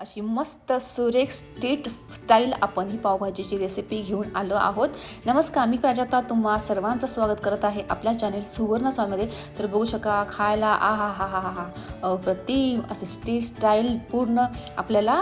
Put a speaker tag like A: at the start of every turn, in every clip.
A: अशी मस्त सुरेख स्ट्रीट स्टाईल आपण ही पावभाजीची रेसिपी घेऊन आलो आहोत. नमस्कार मी प्राजक्ता तुम्हा सर्वांचं स्वागत करत आहे आपल्या चॅनेल सुवर्णसामध्ये तर बघू शका खायला आ हा हा हा हा अप्रतिम असे स्ट्रीट स्टाईल पूर्ण आपल्याला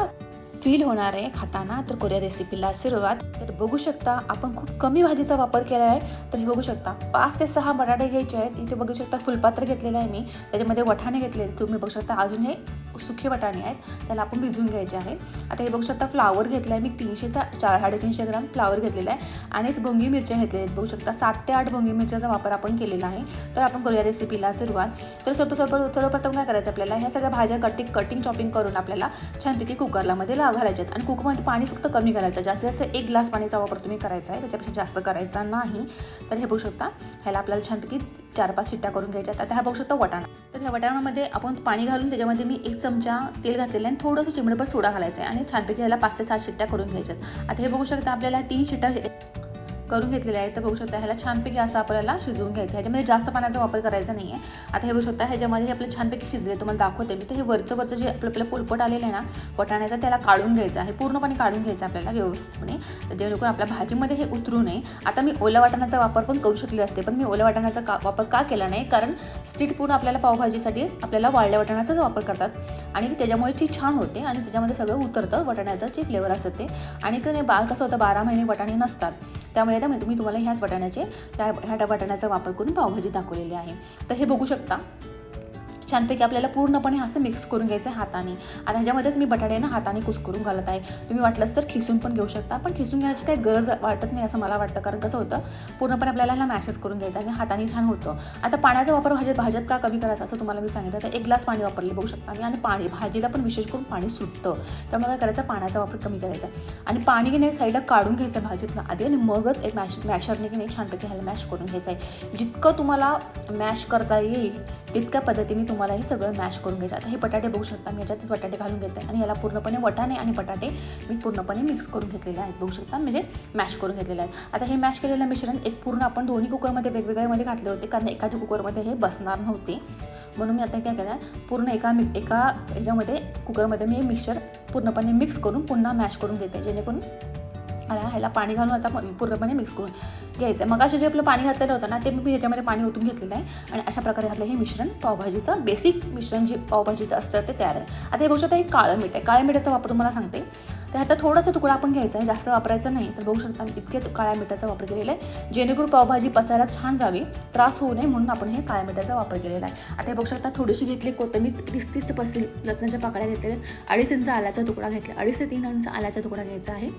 A: फील होणार आहे खाताना. तर कोरिया रेसिपीला सुरुवात. तर बघू शकता आपण खूप कमी भाजीचा वापर केला आहे. तर हे बघू शकता पाच ते सहा बटाटे घ्यायचे आहेत. इथे बघू शकता फुलपात्र घेतलेलं आहे मी. त्याच्यामध्ये वठाणे घेतले तुम्ही बघू शकता अजून हे सुखे वटाणे आहेत. त्याला आपण भिजवून घ्यायचे आहे. आता हे बघू शकता फ्लावर घेतला आहे मी तीनशेचा चार साडेतीनशे ग्राम फ्लावर घेतलेला आहे. आणि भोंगी मिरच्या घेतलेल्या आहेत. बघू शकता सात ते आठ भोंगी मिरच्याचा वापर आपण केलेला आहे. तर आपण करूया रेसिपीला सुरुवात. तर सोपं सोपं सर्वप्रथम काय करायचं आपल्याला? ह्या सगळ्या भाज्या कटिंग कटिंग चॉपिंग करून आपल्याला छानपैकी कुकरला मध्ये लाव आहेत. आणि कुकरमध्ये पाणी फक्त कमी घालायचं जास्तीत जास्त एक ग्लास पाणीचा वापर तुम्ही करायचा आहे. त्याच्यापेक्षा जास्त करायचा नाही. तर हे बघू शकता ह्याला आपल्याला छानपैकी चार पाच शिट्ट्या करून घ्यायच्या आता ह्या बघू शकता वटाणा. तर ह्या वटाणामध्ये आपण पाणी घालून त्याच्यामध्ये मी एक चमचा तेल घातलेलं आहे आणि थोडंसं चिमणीभर सोडा घालायचं आहे आणि छानपैकी ह्याला पाच ते सात शिट्ट्या करून घ्यायच्यात. आता हे बघू शकता आपल्याला तीन शिट्ट्या करून घेतलेले आहे तर बघू शकता ह्याला छानपैकी असं आपल्याला शिजवून घ्यायचं आहे. ह्याच्यामध्ये जास्त पाण्याचा वापर करायचा नाही आहे आता हे बघू शकता ह्याच्यामध्ये हे आपलं छानपैकी शिजले. तुम्हाला दाखवते मी. तर हे वरचं वरचं जे आपलं आपलं पुलपट आलेलं आहे ना वटाण्याचं त्याला काढून घ्यायचं आहे. पूर्णपणे काढून घ्यायचं आपल्याला व्यवस्थितपणे. जेणेकरून आपल्या भाजीमध्ये हे उतरू नये. आता मी ओल्या वाटाण्याचा वापर पण करू शकले असते. पण मी ओल्या वाटाण्याचा का वापर का केला नाही? कारण स्ट्रीट फूड आपल्याला पावभाजीसाठी आपल्याला वाळल्या वाटाण्याचाच वापर करतात. आणि त्याच्यामुळे ती छान होते आणि त्याच्यामध्ये सगळं उतरतं. वाटाण्याचं जे फ्लेवर असतं ते. आणि की नाही बा कसं होतं बारा महिने वाटाणे नसतात. त्यामुळे ना मी तुम्ही तुम्हाला ह्याच वाटाण्याचे त्या ह्या वाटाण्याचा वापर करून पावभाजी दाखवलेली आहे. तर हे बघू शकता. छानपैकी आपल्याला पूर्णपणे असं मिक्स करून घ्यायचं आहे हाताने. आणि ह्याच्यामध्येच मी बटाटे ना हाताने कुसकरून घालत आहे. तुम्ही वाटलंच तर खिसून पण घेऊ शकता पण खिसून घेण्याची काही गरज वाटत नाही असं मला वाटतं. कारण कसं होतं पूर्णपणे आपल्याला ह्याला मॅशेस करून घ्यायचं आणि हाताने छान होतं. आता पाण्याचा वापर भाज्यात भाज्यात का कमी करायचा असं तुम्हाला मी सांगितलं तर एक ग्लास पाणी वापरले बघू शकता आणि आणि पाणी भाजीला पण विशेष करून पाणी सुटतं. त्यामुळे काय करायचं पाण्याचा वापर कमी करायचा आणि पाणी की नाही साईडला काढून घ्यायचं भाजीतलं आधी आणि मगच एक मॅश मॅशरने की नाही छानपैकी ह्याला मॅश करून घ्यायचं आहे. जितकं तुम्हाला मॅश करता येईल तितक्या पद्धतीने तुम्हाला हे सगळं मॅश करून घ्यायचं. आता हे बटाटे बघू शकता मी याच्यातच बटाटे घालून घेते. आणि याला पूर्णपणे वटाणे आणि बटाटे मी पूर्णपणे मिक्स करून घेतलेले आहेत. बघू शकता म्हणजे मॅश करून घेतलेले आहेत. आता हे मॅश केलेलं मिश्रण एक पूर्ण आपण दोन्ही कुकरमध्ये वेगवेगळ्यामध्ये घातले होते. कारण एका कुकरमध्ये हे बसणार नव्हते. म्हणून मी आता काय केलं पूर्ण एका मि एका ह्याच्यामध्ये कुकरमध्ये मी हे मिक्सर पूर्णपणे मिक्स करून पुन्हा मॅश करून घेते. जेणेकरून मला ह्याला पाणी घालून आता पूर्णपणे मिक्स करून घ्यायचं आहे मग असे जे आपलं पाणी घातलेलं होतं ना ते मी ह्याच्यामध्ये पाणी ओतून घेतलेलं आहे. आणि अशा प्रकारे आपलं हे मिश्रण पावभाजीचं बेसिक मिश्रण जे पावभाजीचं असतं ते तयार आहे. आता हे बघू शकता हे काळं मीठ आहे. काळ्या मिठाचा वापर तुम्हाला सांगते. तर आता थोडासा तुकडा आपण घ्यायचा आहे. जास्त वापरायचं नाही. तर बघू शकता मी इतके काळ्या मिठाचा वापर केलेला आहे. जेणेकरून पावभाजी पचायला छान जावी त्रास होऊ नये म्हणून आपण हे काळ्या मिठाचा वापर केलेला आहे. आता हे बघू शकता थोडीशी घेतली कोथिंबीर तीस तीस ते पस्तीस लसणाच्या पाकळ्या घेतलेल्या अडीच इंच आल्याचा तुकडा घेतला अडीच ते तीन इंच आल्याचा तुकडा घ्यायचा आहे.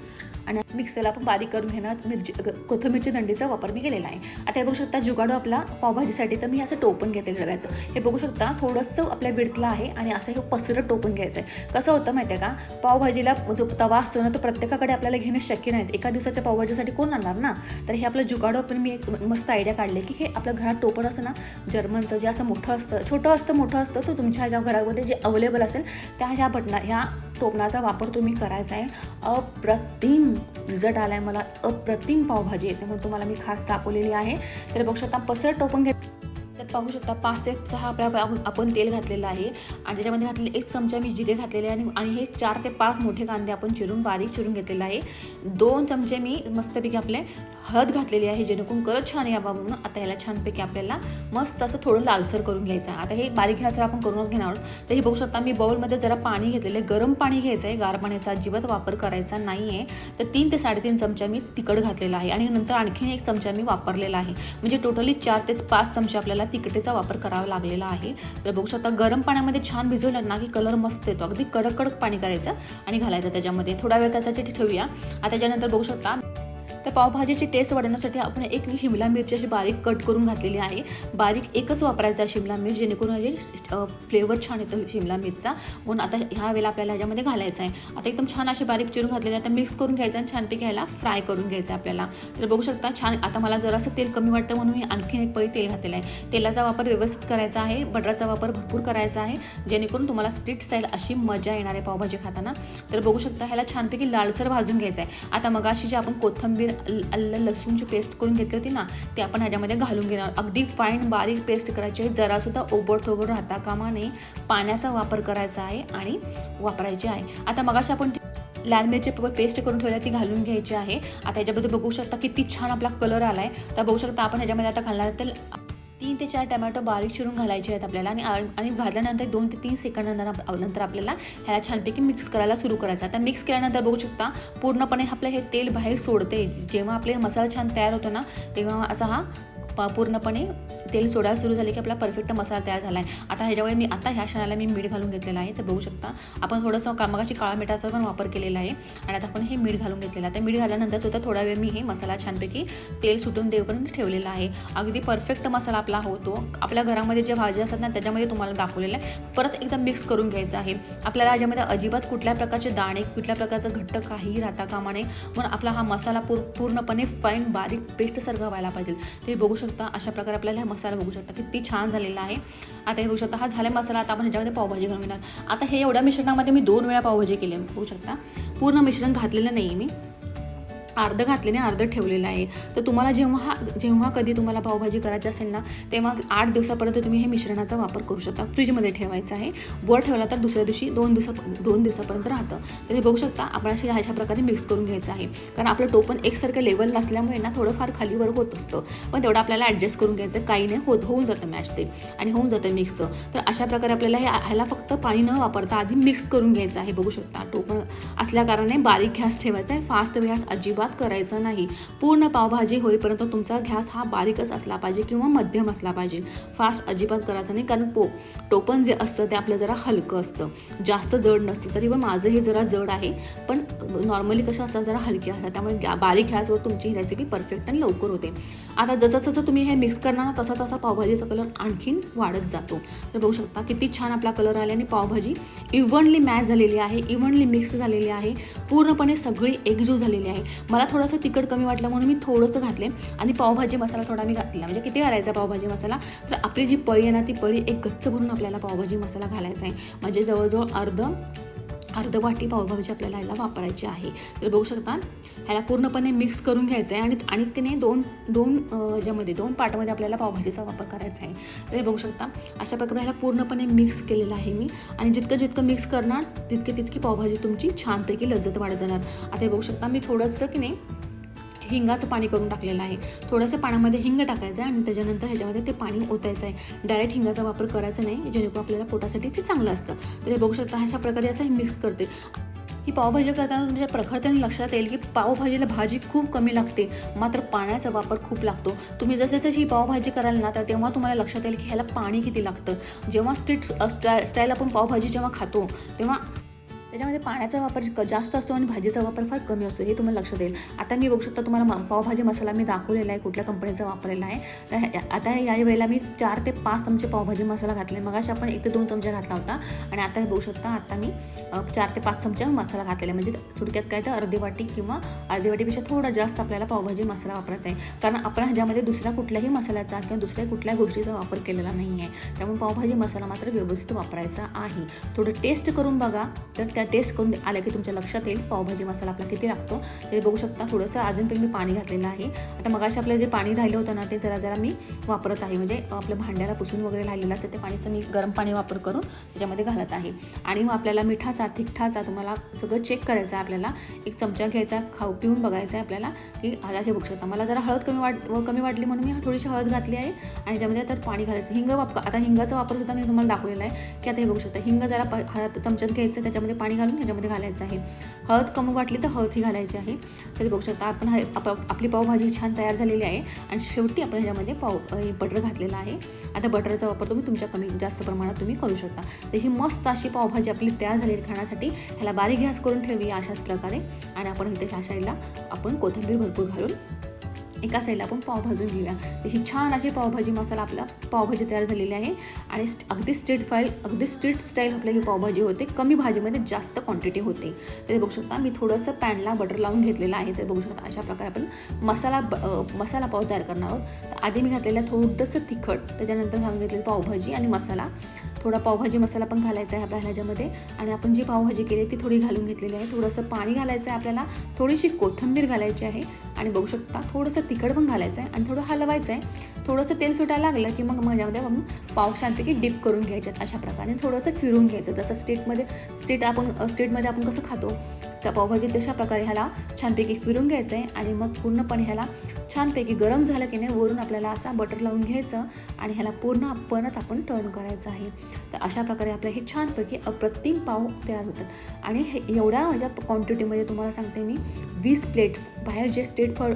A: आणि मिक्सरला आपण बारीक करून घेणार मिरची कोथिंबीरची दंडीचा वापर मी केलेला आहे. आता हे बघू शकता जुगाडू आपला पावभाजीसाठी तर मी असं टोपण घेतलेलं डब्याचं. हे बघू शकता थोडंसं आपल्या विडतलं आहे आणि असं हे पसरं टोपण घ्यायचं आहे. कसं होतं माहिती आहे का? पावभाजीला जो तवा असतो ना तो प्रत्येकाकडे आपल्याला घेणं शक्य नाही. एका दिवसाच्या पावभाजीसाठी कोण आणणार ना? तर हे आपलं जुगाडो पण मी एक मस्त आयडिया काढले की हे आपल्या घरात टोपण असं ना जर्मनचं जे असं मोठं असतं छोटं असतं मोठं असतं तो तुमच्या ज्या घरामध्ये जे अवेलेबल असेल त्या ह्या बटना ह्या टोपणाचा वापर तुम्ही करायचा आहे. अप्रतिम रिझल्ट आला आहे मला. अप्रतिम पावभाजी येते म्हणून तुम्हाला मी खास दाखवलेली आहे. तर बघू शकता पसर टोपण घेत तर पाहू शकता पाच ते सहा आपल्या आपण तेल घातलेलं आहे आणि त्याच्यामध्ये घातलेले एक चमचा मी जिरे घातलेले आणि आणि हे चार ते पाच मोठे कांदे आपण चिरून बारीक चिरून घेतलेलं आहे. दोन चमचे मी मस्तपैकी आपले हळद घातलेली आहे जेणेकरून कलर छान यावा म्हणून. आता ह्याला छानपैकी आपल्याला मस्त असं थोडं लालसर करून घ्यायचं आहे. आता हे बारीक घ्यासर आपण करूनच घेणार आहोत. तर हे बघू शकता मी बाउलमध्ये जरा पाणी घेतलेलं आहे. गरम पाणी घ्यायचं आहे. गार पाण्याचा अजिबात वापर करायचा नाही आहे तर तीन ते साडेतीन चमचा मी तिखट घातलेला आहे आणि नंतर आणखीन एक चमचा मी वापरलेला आहे. म्हणजे टोटली चार तेच पाच चमचे आपल्याला तिखटेचा वापर करावा लागलेला आहे. तर बघू शकता गरम पाण्यामध्ये छान भिजवलं ना की कलर मस्त येतो. अगदी कडक कडक पाणी करायचं आणि घालायचं त्याच्यामध्ये. थोडा वेळ त्याच्यासाठी ठेवूया. आता त्याच्यानंतर बघू शकता तर पावभाजीची टेस्ट वाढवण्यासाठी आपण एक शिमला मिरची अशी बारीक कट करून घातलेली आहे. बारीक एकच वापरायचा आहे शिमला मिरच जेणेकरून जे फ्लेवर छान येतो शिमला मिरचा. म्हणून आता ह्या वेळेला आपल्याला ह्याच्यामध्ये घालायचा आहे. आता एकदम छान अशी बारीक चिरून घातलेली आहे आता मिक्स करून घ्यायचं आणि छानपैकी ह्याला फ्राय करून घ्यायचं आहे आपल्याला. तर बघू शकता छान आता मला जरासं तेल कमी वाटतं म्हणून मी आणखीन एक पळी तेल घातलेलं आहे. तेलाचा वापर व्यवस्थित करायचा आहे. बटरचा वापर भरपूर करायचा आहे. जेणेकरून तुम्हाला स्ट्रीट स्टाईल अशी मजा येणार आहे पावभाजी खाताना. तर बघू शकता ह्याला छानपैकी लालसर भाजून घ्यायचं आहे. आता मग अशी आपण कोथंबीर अल- आलं लसूणची पेस्ट करून घेतली होती ना ते आपण ह्याच्यामध्ये घालून घेणार. अगदी फाईन बारीक पेस्ट करायची आहे. जरासुद्धा ओबडथोबड राहता कामा नये. पाण्याचा वापर करायचा आहे आणि वापरायची आहे. आता मगाशी आपण लाल मिरची पेस्ट करून ठेवली ती घालून घ्यायची आहे. आता ह्याच्यामध्ये बघू शकता किती छान आपला कलर आला आहे तर बघू शकता आपण ह्याच्यामध्ये आता घालणार तर तीन ते चार टमॅटो बारीक चिरून घालायचे आहेत आपल्याला. आणि आणि घातल्यानंतर दोन ते तीन सेकंद नंतर आपल्याला ह्याला छानपैकी मिक्स करायला सुरू करायचं. आता मिक्स केल्यानंतर बघू शकता पूर्णपणे आपलं हे तेल बाहेर सोडते. जेव्हा आपले मसाला छान तयार होतो ना तेव्हा असा हा प- पूर्णपणे तेल सोडायला सुरू झाले की आपला परफेक्ट मसाला तयार झाला आहे आता ह्याच्यावर मी आता ह्या क्षणाला मी मीठ घालून घेतलेलं आहे तर बघू शकता. आपण थोडंसं कामागाची काळा मिठाचा पण वापर केलेला आहे. आणि आता आपण हे मीठ घालून घेतलेलं आहे. तर मीठ घाल्यानंतर सुद्धा थोडा वेळ मी हे मसाला छानपैकी तेल सुटून देऊपर्यंत ठेवलेला आहे. अगदी परफेक्ट मसाला आपला होतो आपल्या घरामध्ये ज्या भाज्या असतात ना त्याच्यामध्ये तुम्हाला दाखवलेलं आहे. परत एकदा मिक्स करून घ्यायचं आहे. आपल्याला ह्याच्यामध्ये अजिबात कुठल्या प्रकारचे दाणे कुठल्या प्रकारचं घट्ट काहीही राहता कामा नये. म्हणून आपला हा मसाला पूर पूर्णपणे फाईन बारीक पेस्टसारखा व्हायला पाहिजे. ते बघू शकता अशा प्रकारे आपल्याला हा मसाला बघू शकता. किती छान झालेला आहे. आता हे बघू शकता हा झाला मसाला आता आपण ह्याच्यामध्ये पावभाजी घालून घेणार. आता हे एवढ्या मिश्रणामध्ये मी दोन वेळा पावभाजी केली बघू शकता. पूर्ण मिश्रण घातलेलं नाही आहे मी. अर्ध घातलेले अर्ध ठेवलेलं आहे. तर तुम्हाला जेव्हा जेव्हा कधी तुम्हाला पावभाजी करायची असेल ना तेव्हा आठ दिवसापर्यंत तुम्ही हे मिश्रणाचा वापर करू शकता. फ्रीजमध्ये ठेवायचं आहे. वर ठेवला तर दुसऱ्या दिवशी दोन दिवसा दोन दिवसापर्यंत राहतं. तर हे बघू शकता आपण अशी अशा प्रकारे मिक्स करून घ्यायचं आहे. कारण आपलं टोपण एकसारखं लेवल नसल्यामुळे ना थोडंफार खालीवर होत असतं. पण तेवढं आपल्याला ॲडजस्ट करून घ्यायचं काही नाही होत होऊन जातं मॅच ते. आणि होऊन जातं मिक्स तर अशा प्रकारे आपल्याला हे ह्याला फक्त पाणी न वापरता आधी मिक्स करून घ्यायचं आहे. बघू शकता टोपण असल्याकारणे बारीक गॅस ठेवायचा आहे. फास्ट गॅस अजिबात करायचा नाही. पूर्ण पावभाजी होईपर्यंत तुमचा गॅस हा बारीकच असला पाहिजे किंवा मध्यम असला पाहिजे. फास्ट अजिबात करायचं नाही कारण पो टोपण जे असतं ते आपलं जरा हलकं असतं. जास्त जड नसतं तरी पण माझं हे जरा जड आहे. पण नॉर्मली कसं असतं जरा हलकी असतात. त्यामुळे गॅ बारीक गॅसवर तुमची ही रेसिपी परफेक्ट आणि लवकर होते. आता जसं जसं तुम्ही हे मिक्स करणार ना तसा तसा पावभाजीचा कलर आणखीन वाढत जातो. तर बघू शकता किती छान आपला कलर आला आणि पावभाजी इव्हनली मॅच झालेली आहे इव्हनली मिक्स झालेली आहे. पूर्णपणे सगळी एकजू झालेली आहे. मला थोडंसं तिखट कमी वाटलं म्हणून मी थोडंसं घातले. आणि पावभाजी मसाला थोडा मी घातला. म्हणजे किती घालायचा पावभाजी मसाला? तर आपली जी पळी आहे ना ती पळी एक गच्च भरून आपल्याला पावभाजी मसाला घालायचा आहे. म्हणजे जवळजवळ अर्ध अर्ध वाटी पावभाजी आपल्याला ह्याला वापरायची आहे. तर बघू शकता ह्याला पूर्णपणे मिक्स करून घ्यायचं आहे आणि आणि की नाही दोन दोन ज्यामध्ये दोन पाटामध्ये आपल्याला पावभाजीचा वापर करायचा आहे तर हे बघू शकता अशा प्रकारे ह्याला पूर्णपणे मिक्स केलेलं आहे मी. आणि जितकं जितकं मिक्स करणार तितकी तितकी पावभाजी तुमची छानपैकी लज्जत वाढत जाणार. आता हे बघू शकता मी थोडंसं की नाही हिंगाचं पाणी करून टाकलेलं आहे. थोडंसं पाण्यामध्ये हिंग टाकायचं आहे आणि त्याच्यानंतर ह्याच्यामध्ये ते पाणी ओतायचं आहे. डायरेक्ट हिंगाचा वापर करायचा नाही जेणेकरून आपल्याला पोटासाठी ते चांगलं असतं. तर हे बघू शकता अशा प्रकारे असं हे मिक्स करते. ही पावभाजी करताना तुमच्या प्रखरतेने लक्षात येईल की पावभाजीला भाजी खूप कमी लागते. मात्र पाण्याचा वापर खूप लागतो. तुम्ही जसे जशी ही पावभाजी कराल ना तर तेव्हा तुम्हाला लक्षात येईल की ह्याला पाणी किती लागतं. जेव्हा स्ट्रीट स्टाय स्टाईल आपण पावभाजी जेव्हा खातो तेव्हा त्याच्यामध्ये पाण्याचा वापर क- जास्त असतो आणि भाजीचा वापर फार कमी असतो हे तुम्हाला लक्षात येईल. आता मी बघू शकता तुम्हाला म- पावभाजी मसाला मी दाखवलेला आहे कुठल्या कंपनीचा वापरलेला आहे. तर आता या वेळेला मी चार ते पाच चमचे पावभाजी मसाला घातले. मग आपण एक ते दोन चमचे घातला होता आणि आता हे बघू शकता आता मी चार ते पाच चमचे मसाला घातलेला आहे. म्हणजे थोडक्यात काय तर अर्धी वाटी किंवा अर्धी वाटीपेक्षा थोडा जास्त आपल्याला पावभाजी मसाला वापरायचा आहे. कारण आपण ह्याच्यामध्ये दुसऱ्या कुठल्याही मसाल्याचा किंवा दुसऱ्या कुठल्याही गोष्टीचा वापर केलेला नाही आहे. त्यामुळे पावभाजी मसाला मात्र व्यवस्थित वापरायचा आहे. थोडं टेस्ट करून बघा तर त्या टेस्ट करून आलं की तुमच्या लक्षात येईल. पावभाजी मसाला आपला किती लागतो. ते बघू शकता थोडंसं अजून पण मी पाणी घातलेलं आहे. आता मगाशी आपलं जे पाणी राहिलं होतं ना ते जरा जरा मी वापरत आहे. म्हणजे आपलं भांड्याला पुसून वगैरे राहिलेलं असेल ते पाणीचं मी गरम पाणी वापर करून त्याच्यामध्ये घालत आहे. आणि मग आपल्याला मिठाचा तिखठाचा तुम्हाला सगळं चेक करायचं आहे आपल्याला. एक चमचा घ्यायचा खाऊ पिऊन बघायचं आहे आपल्याला की आता हे बघू शकता. मला जरा हळद कमी वाट कमी वाटली म्हणून मी थोडीशी हळद घातली आहे. आणि त्यामध्ये तर पाणी घालायचं. हिंग वापर आता हिंगाचा वापर सुद्धा मी तुम्हाला दाखवलेला आहे की आता हे बघू शकता. हिंग जरा हळद चमच्यात घ्यायचं त्याच्यामध्ये पाणी घालून ह्याच्यामध्ये घालायचं आहे. हळद कमी वाटली तर हळद ही घालायची आहे. तरी बघू शकता आपण आप- आपली पावभाजी छान तयार झालेली आहे आणि शेवटी आपण ह्याच्यामध्ये पाव हे बटर घातलेला आहे. आता बटरचा वापर तुम्ही तुमच्या कमी जास्त प्रमाणात तुम्ही करू शकता. तर ही मस्त अशी पावभाजी आपली तयार झालेली खाण्यासाठी. ह्याला बारीक गॅस करून ठेवी अशाच प्रकारे. आणि आपण इथे ह्या साईडला आपण कोथिंबीर भरपूर घालून एका साईडला आपण पावभाजून घेऊया. तर ही छान अशी पावभाजी मसाला आपला पावभाजी तयार झालेली आहे. आणि अगदी स्ट्रीट फाईल अगदी स्ट्रीट स्टाईल आपली ही पावभाजी होते. कमी भाजीमध्ये जास्त क्वांटिटी होते. तर बघू शकता मी थोडंसं पॅनला बटर लावून घेतलेलं आहे. तर बघू शकता अशा प्रकारे आपण मसाला ब- मसाला पाव तयार करणार आहोत. तर आधी मी घातलेलं थोडंसं तिखट. त्याच्यानंतर घालून घेतलेलं पावभाजी आणि मसाला. थोडा पावभाजी मसाला पण घालायचा आहे आपल्या ह्याच्यामध्ये. आणि आपण जी पावभाजी केली ती थोडी घालून घेतलेली आहे. थोडंसं पाणी घालायचं आहे आपल्याला. थोडीशी कोथिंबीर घालायची आहे. आणि बघू शकता थोडंसं तिखट पण घालायचं आहे आणि थोडं हलवायचं आहे. थोडंसं तेल सुटायला लागलं की मग माझ्यामध्ये आपण पाव छानपैकी डिप करून घ्यायच्यात अशा प्रकारे. थोडंसं फिरून घ्यायचं जसं स्टेटमध्ये स्टेट आपण स्टेटमध्ये आपण कसं खातो पावभाजी तशा प्रकारे ह्याला छानपैकी फिरून घ्यायचं आहे आणि मग पूर्णपणे ह्याला छानपैकी गरम झालं की नाही वरून आपल्याला असा बटर लावून घ्यायचं आणि ह्याला पूर्ण परत आपण टर्न करायचं आहे. तर अशा प्रकारे आपल्या हे छानपैकी अप्रतिम पाव तयार होतात. आणि हे एवढ्या माझ्या क्वांटिटीमध्ये तुम्हाला सांगते मी वीस प्लेट्स बाहेर जे स्टेट फूड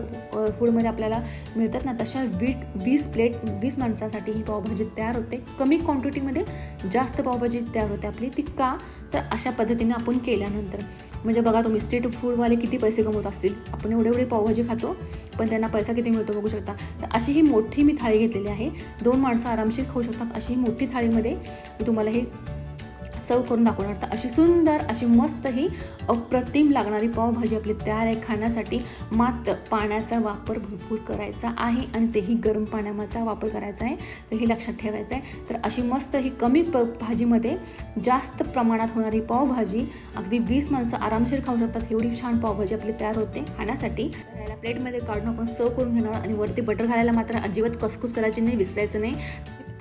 A: फूडमध्ये आपल्याला मिळतात ना तशा वीट वीस प्लेट वीस माणसासाठी ही पावभाजी तयार होते. कमी क्वांटिटीमध्ये जास्त पावभाजी तयार होते आपली. ती का? तर अशा पद्धतीने आपण केल्यानंतर. म्हणजे बघा तुम्ही स्ट्रीट फूडवाले किती पैसे कमवत असतील. आपण एवढे एवढे पावभाजी खातो पण त्यांना पैसा किती मिळतो बघू शकता. तर अशी ही मोठी मी थाळी घेतलेली आहे. दोन माणसं आरामशीर खाऊ शकतात अशी ही मोठी थाळीमध्ये मी तुम्हाला हे सर्व करून दाखवणार तर अशी सुंदर अशी मस्त ही अप्रतिम लागणारी पावभाजी आपली तयार आहे खाण्यासाठी. मात्र पाण्याचा वापर भरपूर करायचा आहे आणि तेही गरम पाण्याचा वापर करायचा आहे. तर हे लक्षात ठेवायचं आहे. तर अशी मस्त ही कमी प भाजीमध्ये जास्त प्रमाणात होणारी पावभाजी अगदी वीस माणसं आरामशीर खाऊ शकतात. एवढी छान पावभाजी आपली तयार होते खाण्यासाठी. याला प्लेटमध्ये काढून आपण सर्व करून घेणार आणि वरती बटर घालायला मात्र अजिबात कसकुस करायची नाही विसरायचं नाही.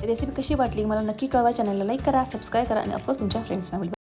A: रेसिपी कशी वाटली मला नक्की कळवा. चॅनलला लाईक करा सबस्क्राईब करा आणि ऑफकोर्स तुमच्या फ्रेंड्स फॅमिली